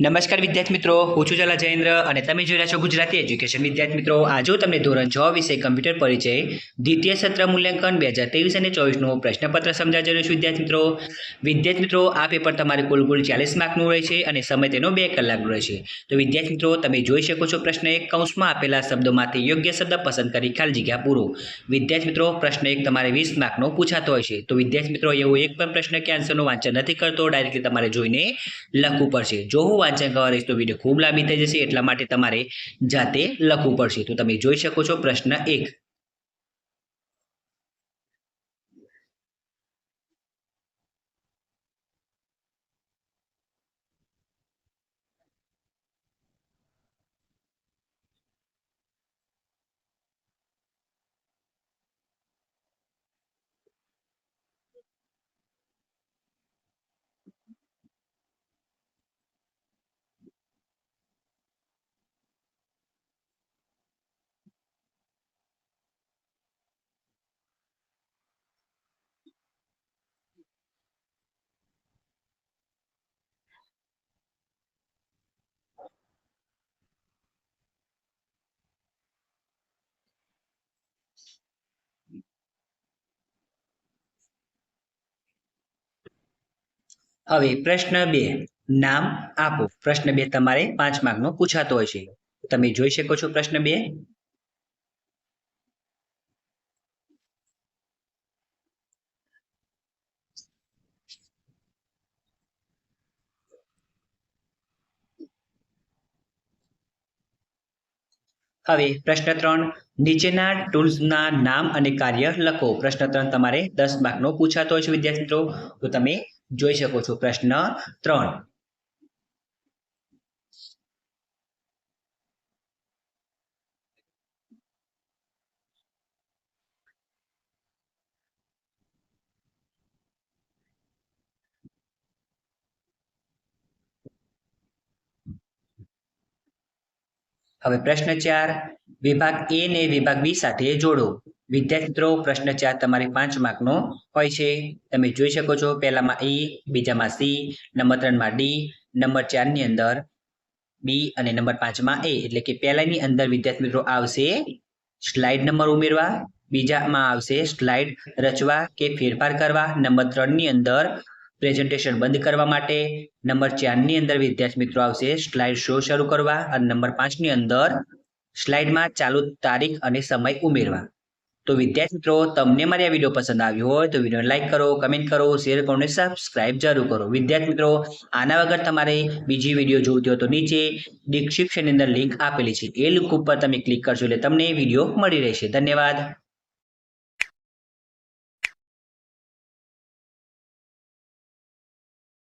નમસ્કાર વિદ્યાર્થી મિત્રો, હું છું જલા જયેન્દ્ર અને તમે જોઈ રહ્યા છો ગુજરાતી એજ્યુકેશન. વિદ્યાર્થી મિત્રો, આજે તમને ધોરણ છ વિષય કમ્પ્યુટર પરિચય, દ્વિતીય સત્ર મૂલ્યાંકન, બે હજાર ત્રેવીસ અને ચોવીસનું પ્રશ્નપત્ર સમજાવી રહ્યો છું વિદ્યાર્થી મિત્રો. વિદ્યાર્થી મિત્રો, આ પેપર તમારે કુલ કુલ ચાલીસ માર્કનું રહે છે અને સમય તેનો બે કલાકનો રહેશે તો વિદ્યાર્થી મિત્રો, તમે જોઈ શકો છો પ્રશ્ન એક, કૌંસમાં આપેલા શબ્દોમાંથી યોગ્ય શબ્દ પસંદ કરી ખાલી જગ્યા પૂરો. વિદ્યાર્થી મિત્રો, પ્રશ્ન એક તમારે વીસ માર્કનો પૂછાતો હોય છે. તો વિદ્યાર્થી મિત્રો, એવો એક પણ પ્રશ્ન કે આન્સરનું વાંચન નથી કરતો, ડાયરેક્ટલી તમારે જોઈને લખવું પડશે. જો હું વાંચન કરવા તો વીડિયો ખૂબ લાંબી થઈ જશે, એટલા માટે તમારે જાતે લખવું પડશે. તો તમે જોઈ શકો છો પ્રશ્ન એક. હવે પ્રશ્ન બે, નામ આપો. પ્રશ્ન બે તમારે પાંચ માર્કનો પૂછાતો હોય છે. તમે જોઈ શકો છો પ્રશ્ન બે. હવે પ્રશ્ન ત્રણ, નીચેના ટૂલ્સના નામ અને કાર્ય લખો. પ્રશ્ન ત્રણ તમારે દસ માર્કનો પૂછાતો હોય છે વિદ્યાર્થી મિત્રો તો તમે જોઈ શકો છો પ્રશ્ન ત્રણ. હવે પ્રશ્ન ચાર. વિભાગ એ ને વિભાગ બી સાથે જોડો. વિદ્યાર્થી મિત્રો, પ્રશ્ન ચાર તમારે પાંચ માર્કનો હોય છે. તમે જોઈ શકો છો, પહેલામાં ઈ બીજામાં સી નંબર ત્રણમાં ડી નંબર ચારની અંદર બી અને નંબર પાંચમાં એ એટલે કે પહેલાની અંદર વિદ્યાર્થી મિત્રો આવશે સ્લાઇડ નંબર ઉમેરવા, બીજામાં આવશે સ્લાઇડ રચવા કે ફેરફાર કરવા, નંબર ત્રણની અંદર પ્રેઝન્ટેશન બંધ કરવા માટે, નંબર ચારની અંદર વિદ્યાર્થી મિત્રો આવશે સ્લાઇડ શો શરૂ કરવા અને નંબર પાંચની અંદર સ્લાઇડમાં ચાલુ તારીખ અને સમય ઉમેરવા. તો વિદ્યાર્થી મિત્રો, તમને મારી આ વીડિયો પસંદ આવ્યો હોય તો વીડિયો લાઈક કરો, કમેન્ટ કરો, શેર કરો અને સબસ્ક્રાઇબ જરૂર કરો. વિદ્યાર્થી મિત્રો, આના વગર તમારે બીજી વીડિયો જોતી હોય તો નીચે ડિસ્ક્રિપ્શનની અંદર લિંક આપેલી છે. એ લિંક ઉપર તમે ક્લિક કરશો એટલે તમને વીડિયો મળી રહેશે. ધન્યવાદ.